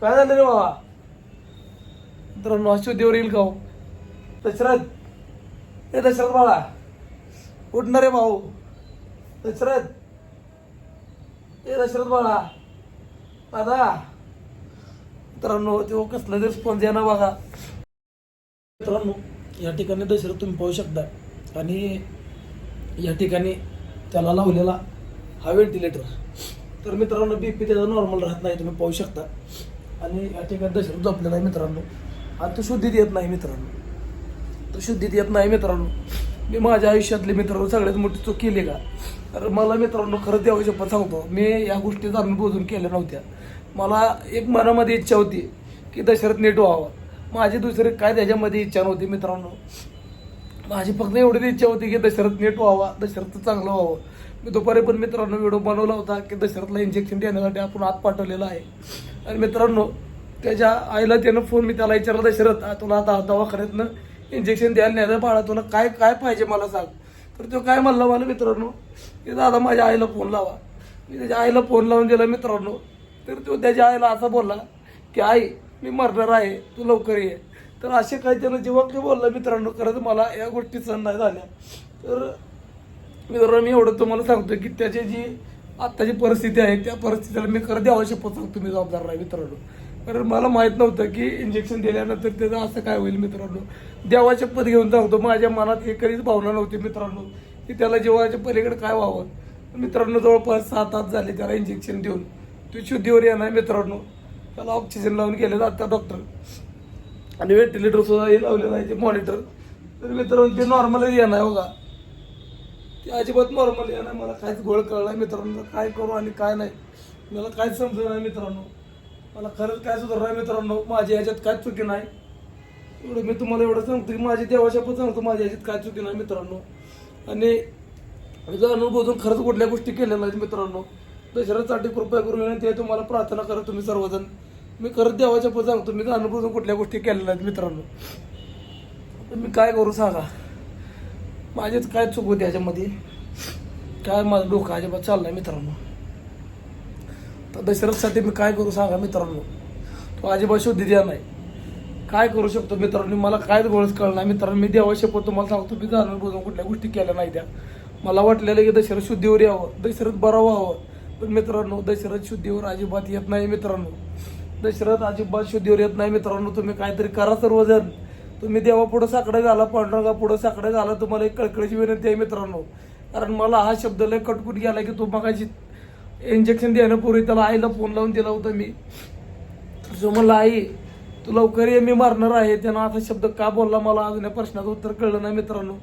काय झालं रे बाबा? मित्रांनो देवर येईल खाऊ हो? दशरथ. हे दशरथ बाळा. उठणार रे भाऊ. दशरथ. हे दशरथ बाळा. दादा. मित्रांनो तो कसला तरी स्पॉन्ज आहे ना बघा. मित्रांनो या ठिकाणी दशरथ तुम्ही पाहू शकता. आणि या ठिकाणी त्याला लावलेला हा व्हेंटिलेटर तर मित्रांनो बीपी त्याचा नॉर्मल राहत नाही तुम्ही पाहू शकता. आणि या ठिकाणी दशरथ झोपलेला आहे मित्रांनो. आणि तो शुद्धीत येत नाही मित्रांनो. तो शुद्धीत येत नाही मित्रांनो. मी माझ्या आयुष्यातले मित्रांनो सगळ्यात मोठी चूक केली का? तर मला मित्रांनो खरं देवाच्या पण सांगतो. मी या गोष्टी जाणून बोजून केल्या नव्हत्या. मला एक मनामध्ये इच्छा होती की दशरथ नीट व्हावा. माझी दुसरी काय त्याच्यामध्ये इच्छा नव्हती मित्रांनो. माझी फक्त एवढीच इच्छा होती की दशरथ नीट व्हावा दशरथ चांगलं व्हावं. मी दुपारी पण मित्रांनो व्हिडिओ बनवला होता की दशरथला इंजेक्शन देण्यासाठी आपण आत पाठवलेला आहे. आणि मित्रांनो त्याच्या आईला त्यानं फोन मी त्याला विचारला दशरथ तुला आता दवाखान्यातनं इंजेक्शन द्यायला नाही बाळा तुला काय काय पाहिजे मला सांग. तर तो काय म्हणला मला मित्रांनो की दादा माझ्या आईला फोन लावा. मी त्याच्या आईला फोन लावून दिला मित्रांनो तर तो त्याच्या आईला असा बोलला की आई मी मरणार आहे तू लवकर ये. तर असे काही त्यानं जेव्हा काही बोलला मित्रांनो खरंच मला या गोष्टी सहन नाही झाल्या. तर मित्रांनो मी एवढं तुम्हाला सांगतो की त्याची जी आत्ताची परिस्थिती आहे त्या परिस्थितीला मी खरं द्यावं शपथ सांगतो मी जबाबदार नाही मित्रांनो. कारण मला माहीत नव्हतं की इंजेक्शन दिल्यानंतर त्याचं असं काय होईल मित्रांनो. देवा शपथ घेऊन सांगतो माझ्या मनात एकरीच भावना नव्हती मित्रांनो की त्याला जेव्हाच्या पलीकडे काय व्हावं. मित्रांनो जवळपास सात आठ झाले त्याला इंजेक्शन देऊन. तो शुद्धीवर येणार मित्रांनो. त्याला ऑक्सिजन लावून गेले आता डॉक्टर आणि व्हेंटिलेटर सुद्धा हे लावलेलं आहे ते मॉनिटर तर मित्रांनो ते नॉर्मलच येणार बघा. ते अजिबात नॉर्मल ना मला काहीच गोळ कळला मित्रांनो. काय करू आणि काय नाही. मला काहीच समजलं नाही मित्रांनो. मला खरंच काय सुधार आहे मित्रांनो. माझ्या ह्याच्यात काय चुकी नाही. एवढं मी तुम्हाला एवढं सांगतो की माझी देवाच्या पण सांगतो माझ्या ह्याच्यात काय चुकी नाही मित्रांनो. आणि मी जाणून बोजून खरंच कुठल्या गोष्टी केलेल्या नाहीत मित्रांनो दशरथसाठी कृपया करून ते तुम्हाला प्रार्थना करा तुम्ही सर्वजण. मी खरंच देवाच्या पण सांगतो मी जाणून बोजून कुठल्या गोष्टी केलेल्या नाहीत मित्रांनो. मी काय करू सांगा? माझीच काय चूक होती याच्यामध्ये? काय माझं डोकं अजिबात आहे मित्रांनो. तर दशरथसाठी मी काय करू सांगा मित्रांनो? तो अजिबात शुद्धी द्या नाही. काय करू शकतो मित्रांनो? मला कायच गोळच कळलं मित्रांनो. मी देवा शपथ तुम्हाला सांगतो मी जाणून बोलून कुठल्या गोष्टी केल्या नाही त्या. मला वाटलेलं की दशरथ शुद्धीवर यावं. दशरथ बरं व्हावं. पण मित्रांनो दशरथ शुद्धीवर अजिबात येत नाही मित्रांनो. दशरथ अजिबात शुद्धीवर येत नाही मित्रांनो. तुम्ही काहीतरी करा सर्वजण. तुम्ही देवा पुढं साकडं घाला पांडुरंगा पुढं साकडं घाला तुम्हाला एक कळकळीची विनंती आहे मित्रांनो. कारण मला हा शब्द लय कटकून गेला की तू मगाशी इंजेक्शन देण्यापूर्वी त्याला आईला फोन लावून दिला होता मी. जो म्हणला आई तू लवकर ये मी मारणार आहे. त्यानं आता शब्द का बोलला मला अजून या प्रश्नाचं उत्तर कळलं नाही मित्रांनो.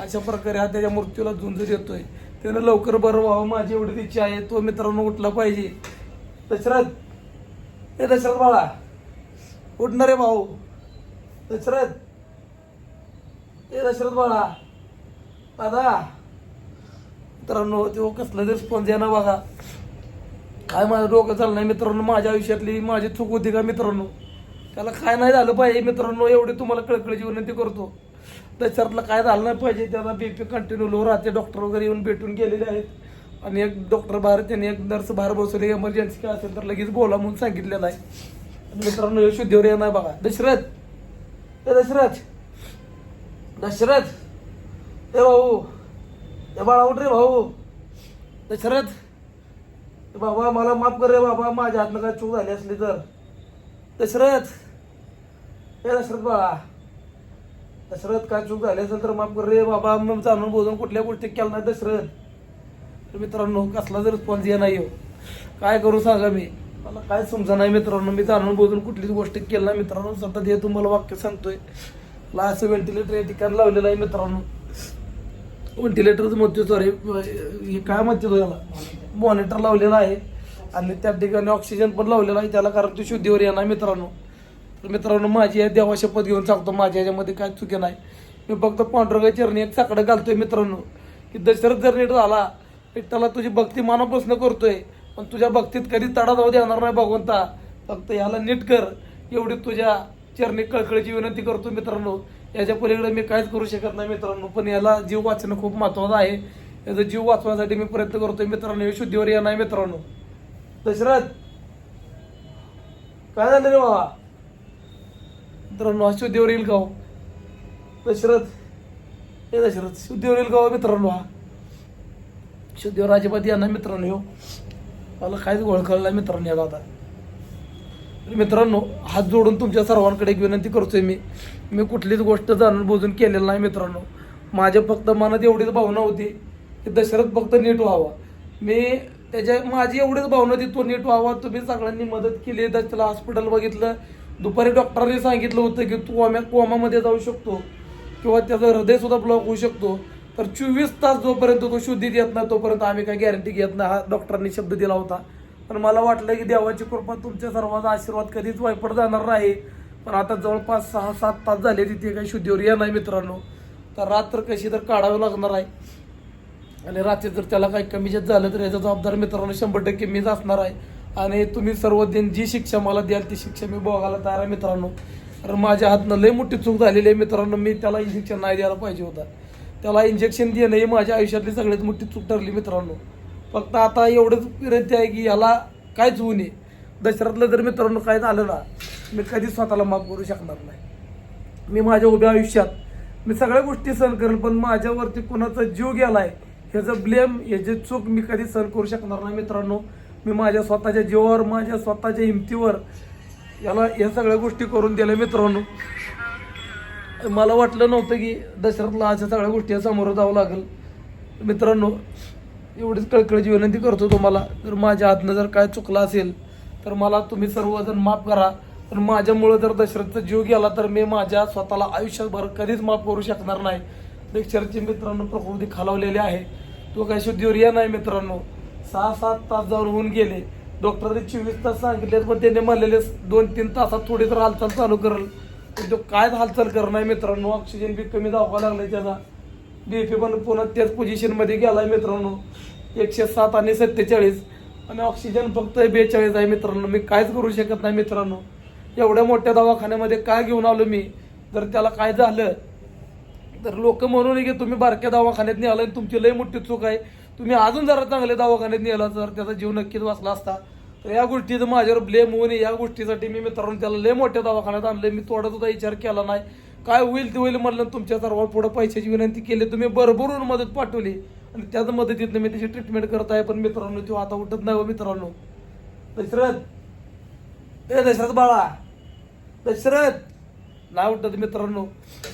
अशा प्रकारे हा त्याच्या मृत्यूला झुंज देतोय. त्यानं लवकर बरं व्हावं माझी एवढी इच्छा आहे. तो मित्रांनो उठला पाहिजे. दशरथ ए दशरथ बाळा उठणार आहे भाऊ. दशरथ. ए दशरथ बाळा. दादा. मित्रांनो तो कसला तरी स्पॉन्ज आहे ना बघा. काय माझं डोकं चाललं नाही मित्रांनो माझ्या आयुष्यातली माझी चूक होती का मित्रांनो? त्याला काय नाही झालं पाहिजे मित्रांनो एवढी तुम्हाला कळकळीची विनंती करतो. दशरथला काय झालं नाही पाहिजे त्याला बीपी कंटिन्यू लो राहते डॉक्टर वगैरे येऊन भेटून गेलेले आहेत. आणि एक डॉक्टर बाहेर त्यांनी एक नर्स बाहेर बसवली इमर्जन्सी काय असेल तर लगेच बोला म्हणून सांगितलेलं आहे. मित्रांनो हे शुद्धीवर येणार बघा. दशरथ. ए दशरथ. दशरथ. ए भाऊ. ए बाळा उठ रे भाऊ. दशरथ. बाबा मला माफ कर रे बाबा माझ्या हातनं काय चूक झाली असली तर. दशरथ. ए दशरथ बाळा. दशरथ काय चूक झाली असेल तर माफ कर रे बाबा मग जाणून बोलून कुठल्या गोष्टी केल्या नाही दशरथ. तर मित्रांनो कसला जर रिस्पॉन्स ये नाही हो. काय करू सांगा मी. मला काय समजा नाही मित्रांनो मी जाणून बोलून कुठलीच गोष्ट केली नाही. मित्रांनो सतत हे तुम्हाला वाक्य सांगतोय. मला असं व्हेंटिलेटर या ठिकाणी लावलेलं आहे मित्रांनो. व्हेंटिलेटरच म्हणतो सॉरी हे काय म्हणतो याला? मॉनिटर लावलेला आहे. आणि त्या ठिकाणी ऑक्सिजन पण लावलेला आहे. त्याला कारण ती शुद्धीवर येणार मित्रांनो. तर मित्रांनो माझी या देवा शपथ घेऊन सांगतो माझ्या याच्यामध्ये काय चुकी नाही. मी फक्त पांढरगा चरणी एक साकडं घालतोय मित्रांनो. की दशरथ जर नीट झाला त्याला तुझी भक्ती मनापासून करतोय. पण तुझ्या भक्तीत कधी तडा जाऊ देणार नाही भगवंता. फक्त याला नीट कर. एवढी तुझ्या चरणी कळकळीची विनंती करतो मित्रांनो. याच्या पलीकडे मी काहीच करू शकत नाही मित्रांनो पण याला जीव वाचणं खूप महत्वाचं आहे. याचा जीव वाचवण्यासाठी मी प्रयत्न करतोय मित्रांनो. हे शुद्धीवर येणार मित्रांनो. दशरथ काय झालं रे बाबा? मित्रांनो हा शुद्धीवर येईल गाव हो? दशरथ हे दशरथ शुद्धीवर येईल गाव हो मित्रांनो? हा. शुद्धीवर अजिबात यांना मित्रांनो मला काहीच ओळखलं मित्रांनो याला आता. तर मित्रांनो हात जोडून तुमच्या सर्वांकडे एक विनंती करतोय मी. मी कुठलीच गोष्ट जाणून बुजून केलेलं नाही मित्रांनो. माझ्या फक्त मनात एवढीच भावना होती की दशरथ फक्त नीट व्हावा. मी त्याच्या माझी एवढीच भावना होती तो नीट व्हावा तुम्ही सगळ्यांनी मदत केली तर त्याला हॉस्पिटल बघितलं. दुपारी डॉक्टरांनी सांगितलं होतं की तू आम्ही कोमामध्ये जाऊ शकतो किंवा त्याचं हृदयसुद्धा ब्लॉक होऊ शकतो. तर चोवीस तास जोपर्यंत तो शुद्धीत येत नाही तोपर्यंत आम्ही काही गॅरंटी घेत नाही. हा डॉक्टरांनी शब्द दिला होता. पण मला वाटलं की देवाची कृपा तुमच्या सर्वांचा आशीर्वाद कधीच वायपट जाणार नाही. पण आता जवळपास सहा सात तास झाले तिथे काही शुद्धीवर या नाही मित्रांनो. तर रात्र कशी तर काढावी लागणार आहे. आणि रात्री जर त्याला काही कमी जास्त झालं तर याचा जबाबदार मित्रांनो शंभर टक्के मीच असणार आहे. आणि तुम्ही सर्व दिन जी शिक्षा मला द्याल ती शिक्षा मी बघायला तयार आहे मित्रांनो. कारण माझ्या हातनं लय मोठी चूक झालेली आहे मित्रांनो. मी त्याला इंजेक्शन नाही द्यायला पाहिजे होता. त्याला इंजेक्शन देणं ही माझ्या आयुष्यातली सगळ्यात मोठी चूक ठरली मित्रांनो. फक्त आता एवढंच विनंती आहे की याला काहीच होऊ नये. दशरथला जर मित्रांनो काय झालं ना मी कधीच स्वतःला माफ करू शकणार नाही. मी माझ्या उभ्या आयुष्यात मी सगळ्या गोष्टी सहन करेल पण माझ्यावरती कोणाचा जीव गेला आहे ह्याचं ब्लेम ह्याची चूक मी कधी सहन करू शकणार नाही मित्रांनो. मी माझ्या स्वतःच्या जीवावर माझ्या स्वतःच्या हिमतीवर याला या सगळ्या गोष्टी करून दिल्या मित्रांनो. मला वाटलं नव्हतं की दशरथला अशा सगळ्या गोष्टी सामोरं जावं लागेल. मित्रांनो एवढीच कळकळीची विनंती करतो तुम्हाला. जर माझ्या हातनं जर काय चुकलं असेल तर मला तुम्ही सर्वजण माफ करा. पण माझ्यामुळं जर दशरथचा जीव गेला तर मी माझ्या स्वतःला आयुष्यभर कधीच माफ करू शकणार नाही. दशरथची मित्रांनो प्रकृती खालावलेली आहे. तो काही शुद्धीवर नाही मित्रांनो. सहा सात तास जाऊन होऊन गेले. डॉक्टरने चोवीस तास सांगितले पण त्यांनी म्हणलेले दोन तीन तासात थोडी तर हालचाल चालू करेल. तो काय हालचाल करणार मित्रांनो? ऑक्सिजन बी कमी दाखवा लागलाय त्याचा. डीपी पण पुन्हा त्याच पोझिशनमध्ये गेलाय मित्रांनो. एकशे सात आणि सत्तेचाळीस. आणि ऑक्सिजन फक्त बेचाळीस आहे मित्रांनो. मी कायच करू शकत नाही मित्रांनो. एवढ्या मोठ्या दवाखान्यामध्ये काय घेऊन आलो मी? जर त्याला काय झालं तर लोक म्हणून की तुम्ही बारक्या दवाखान्यात नेला तुमची लय मोठी चूक आहे. तुम्ही अजून जरा चांगल्या दवाखान्यात नेला तर त्याचा जीव नक्कीच वाचला असता तर या गोष्टीचं माझ्यावर ब्लेम होऊ नये या गोष्टीसाठी मी मित्रांनो त्याला लय मोठ्या दवाखान्यात आणलं मी थोडा सुद्धा विचार केला नाही. काय होईल ते होईल म्हणलं तुमच्या सर्वात पुढं पैशाची विनंती केली. तुम्ही भरभरून मदत पाठवली. आणि त्याच मदतीतनं मी त्याची ट्रीटमेंट करत आहे. पण मित्रांनो तो आता उठत नाही हो मित्रांनो. दशरथ. ए दशरथ बाळा. दशरथ. नाही उठत मित्रांनो.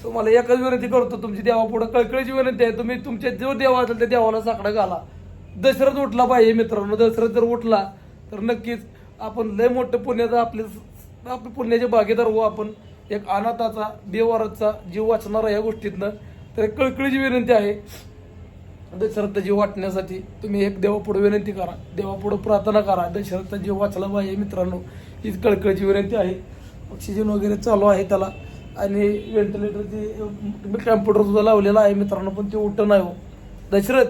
तुम्हाला एकच विनंती करतो. तुमची देवापुढं कळकळीची विनंती आहे. तुम्ही तुमच्या जो देवा असेल त्या देवाला साकडं घाला. दशरथ उठला पाहिजे मित्रांनो. दशरथ जर उठला तर नक्कीच आपण लय मोठं पुण्याचं आपले आपले पुण्याचे भागीदार हो आपण. एक अनाथाचा बेवारचा जीव वाचणारा या गोष्टीतनं. तर एक कळकळीची विनंती आहे. दशरथ जीव वाटण्यासाठी तुम्ही एक देवापुढे विनंती करा. देवापुढे प्रार्थना करा. दशरथचा जीव वाचला पाहिजे मित्रांनो. हीच कळकळीची विनंती आहे. ऑक्सिजन वगैरे चालू आहे त्याला. आणि व्हेंटिलेटरची कॅम्प्युटर सुद्धा लावलेला आहे मित्रांनो पण ते उठं नाही हो. दशरथ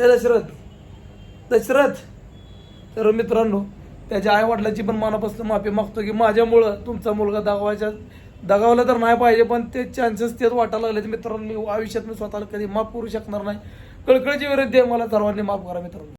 हे दशरथ दशरथ! तर मित्रांनो त्याच्या आईवडिलाची पण मनापासून माफी मागतो की माझ्यामुळं तुमचा मुलगा दगावायच्या दगावला तर नाही पाहिजे पण ते चान्सेस तेच वाटायला लागले मित्रांनो मी आयुष्यात मी स्वतःला कधी माफ करू शकणार नाही. कळकळीची विरुद्ध आहे मला सर्वांनी माफ करा मित्रांनो.